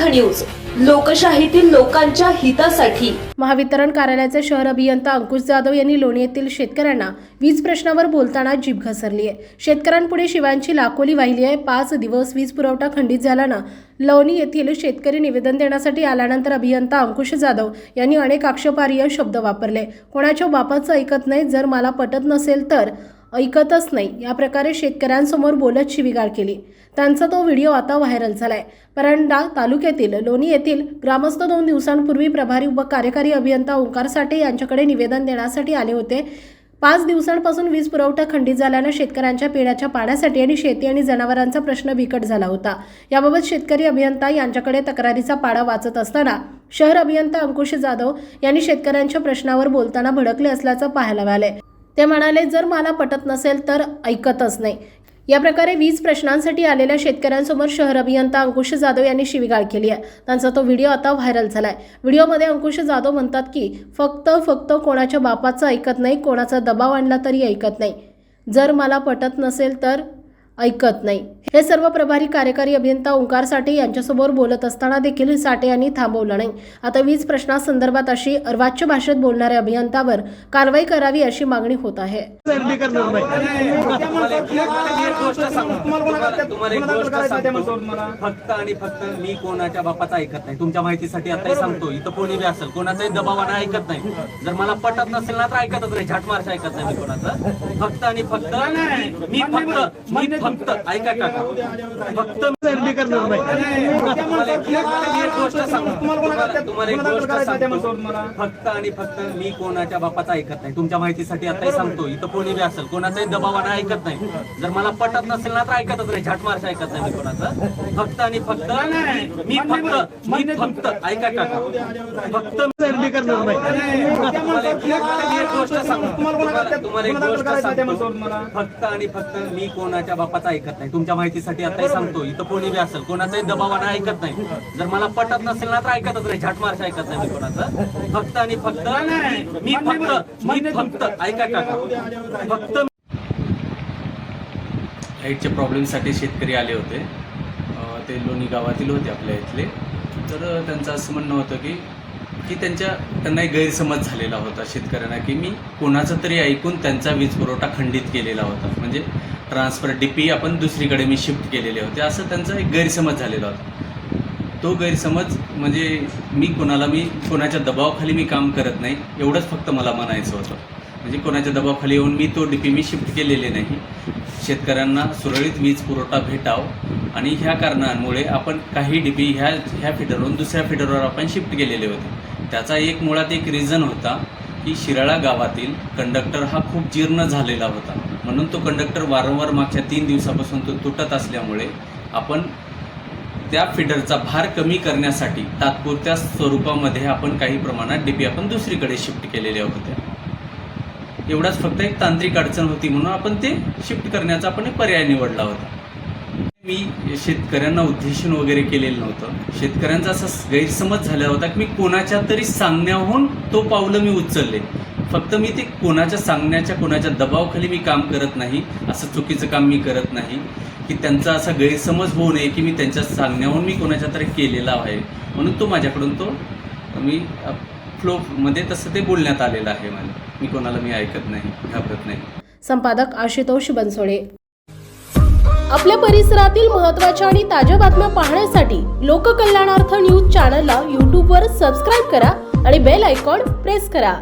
News लोकशाहीतील लोकांच्या हितासाठी. महावितरण कार्यालयाचे शहर अभियंता अंकुश जाधव यांनी लोणी येथील शेतकऱ्यांना वीज प्रश्नावर बोलताना जीभ घसरली आहे शेतकऱ्यांपुढे शिवांची लाखोली वाहिली आहे. पाच दिवस वीज पुरवठा खंडित झाल्यानं लोणी येथील शेतकरी निवेदन देण्यासाठी आल्यानंतर अभियंता अंकुश जाधव यांनी अनेक आक्षेपार्ह शब्द वापरले. कोणाच्या बापाचं ऐकत नाही. जर मला पटत नसेल तर ऐकतच नाही. या प्रकारे शेतकऱ्यांसमोर बोलत शिविगाळ केली. त्यांचा तो व्हिडिओ आता व्हायरल झालाय. परंडा तालुक्यातील लोणी येथील ग्रामस्थ दोन दिवसांपूर्वी प्रभारी व कार्यकारी अभियंता ओंकार साठे यांच्याकडे निवेदन देण्यासाठी आले होते. पाच दिवसांपासून वीज पुरवठा खंडित झाल्यानं शेतकऱ्यांच्या पिण्याच्या पाण्यासाठी आणि शेती आणि जनावरांचा प्रश्न बिकट झाला होता. याबाबत शेतकरी अभियंता यांच्याकडे तक्रारीचा पाडा वाचत असताना शहर अभियंता अंकुश जाधव यांनी शेतकऱ्यांच्या प्रश्नावर बोलताना भडकले असल्याचं पाहायला मिळालंय. ते म्हणाले जर मला पटत नसेल तर ऐकतच नाही. या प्रकारे वीज प्रश्नांसाठी आलेल्या शेतकऱ्यांसमोर शहर अभियंता अंकुश जाधव यांनी शिवीगाळ केली आहे. त्यांचा तो व्हिडिओ आता व्हायरल झाला आहे व्हिडिओमध्ये अंकुश जाधव म्हणतात की फक्त फक्त कोणाच्या बापाचं ऐकत नाही कोणाचा दबाव आणला तरी ऐकत नाही. जर मला पटत नसेल तर ऐकत नाही. हे सर्व प्रभारी कार्यकारी अभियंता ओंकार साठे यांच्यासमोर बोलत असताना देखील साठे यांनी थांबवलं नाही. आता वीज प्रश्नासंदर्भात अशी अर्वाच्य भाषेत बोलणाऱ्या अभियंतावर कारवाई करावी अशी मागणी होत आहे. फक्त आणि फक्त मी कोणाच्या बापाचा ऐकत नाही. तुमच्या माहितीसाठी आता सांगतो. इथं कोणी बी असेल कोणाचाही दबावानं ऐकत नाही. जर मला पटत नसेल ना तर ऐकतच नाही. झाटमारचं ऐकत नाही कोणाचं. फक्त आणि फक्त मी फक्त फक्त ऐका काका फक्त सर्दी करणार नाही. तुम्हाला एक गोष्ट सांगतो. फक्त आणि फक्त मी कोणाच्या बापाचा ऐकत नाही. तुमच्या माहितीसाठी आताही सांगतो. इथं कोणी बी असेल कोणाचाही दबावानं ऐकत नाही. जर मला पटत नसेल ना तर ऐकतच नाही. झाटमारचं ऐकत नाही मी कोणाचं. फक्त आणि फक्त मी फक्त मी फक्त ऐका काका. फक्त गर्दी करणार नाही. फक्त आणि फक्त मी कोणाच्या बापाचा ऐकत नाही तुमच्या माहितीसाठी आताही सांगतो इथं कोणी बी असेल कोणाचाही दबावानं ऐकत नाही जर मला पटत नसेल ना तर ऐकतच नाही झाटमारचं ऐकत नाही कोणाचं फक्त आणि फक्त मी फक्त मी फक्त ऐका काका फक्त लाईटच्या प्रॉब्लेमसाठी शेतकरी आले होते. ते लोणी गावातील होते आपल्या इथले. तर त्यांचं असं म्हणणं होतं की की त्यांच्या त्यांना एक गैरसमज झालेला होता शेतकऱ्यांना की मी कोणाचं तरी ऐकून त्यांचा वीज पुरवठा खंडित केलेला होता. म्हणजे ट्रान्सफर डी पी आपण दुसरीकडे मी शिफ्ट केलेले होते. असं त्यांचा एक गैरसमज झालेला होता. तो गैरसमज म्हणजे मी कोणाला मी कोणाच्या दबावाखाली मी काम करत नाही एवढंच फक्त मला म्हणायचं होतं. म्हणजे कोणाच्या दबावाखाली येऊन मी तो डी पी मी शिफ्ट केलेले नाही. शेतकऱ्यांना सुरळीत वीज पुरवठा भेटाव आणि ह्या कारणांमुळे आपण काही डी पी ह्या ह्या फिडरवरून दुसऱ्या फिडरवर आपण शिफ्ट केलेले होते. त्याचा एक मुळात एक रिझन होता की शिराळा गावातील कंडक्टर हा खूप जीर्ण झालेला होता. म्हणून तो कंडक्टर वारंवार मागच्या तीन दिवसापासून तो तुटत असल्यामुळे आपण त्या फिडरचा भार कमी करण्यासाठी तात्पुरत्या स्वरूपामध्ये आपण काही प्रमाणात डीपी आपण दुसरीकडे शिफ्ट केलेल्या होत्या. एवढाच फक्त एक तांत्रिक अडचण होती म्हणून आपण ते शिफ्ट करण्याचा आपण एक पर्याय निवडला होता. मी शेतकऱ्यांना उद्देशून वगैरे केलेलं नव्हतं. शेतकऱ्यांचा असा गैरसमज झालेला होता की मी कोणाच्या तरी सांगण्याहून तो पावलं मी उचलले. फक्त मी ते कोणाच्या सांगण्याच्या कोणाच्या दबावाखाली मी काम करत नाही असं चुकीचं काम मी करत नाही की त्यांचा असा गैरसमज होऊ नये की मी त्यांच्या सांगण्याहून मी कोणाच्या तरी केलेला आहे. म्हणून तो माझ्याकडून तो मी फ्लोमध्ये तसं ते बोलण्यात आलेलं आहे मला. मी कोणाला मी ऐकत नाही घाबरत नाही. संपादक आशुतोष बनसोडे. आपल्या परिसरातील महत्त्वाच्या आणि ताज्या बातम्या पाहण्यासाठी लोककल्याणार्थ न्यूज चॅनलला यूट्यूबवर सबस्क्राईब करा आणि बेल आयकॉन प्रेस करा.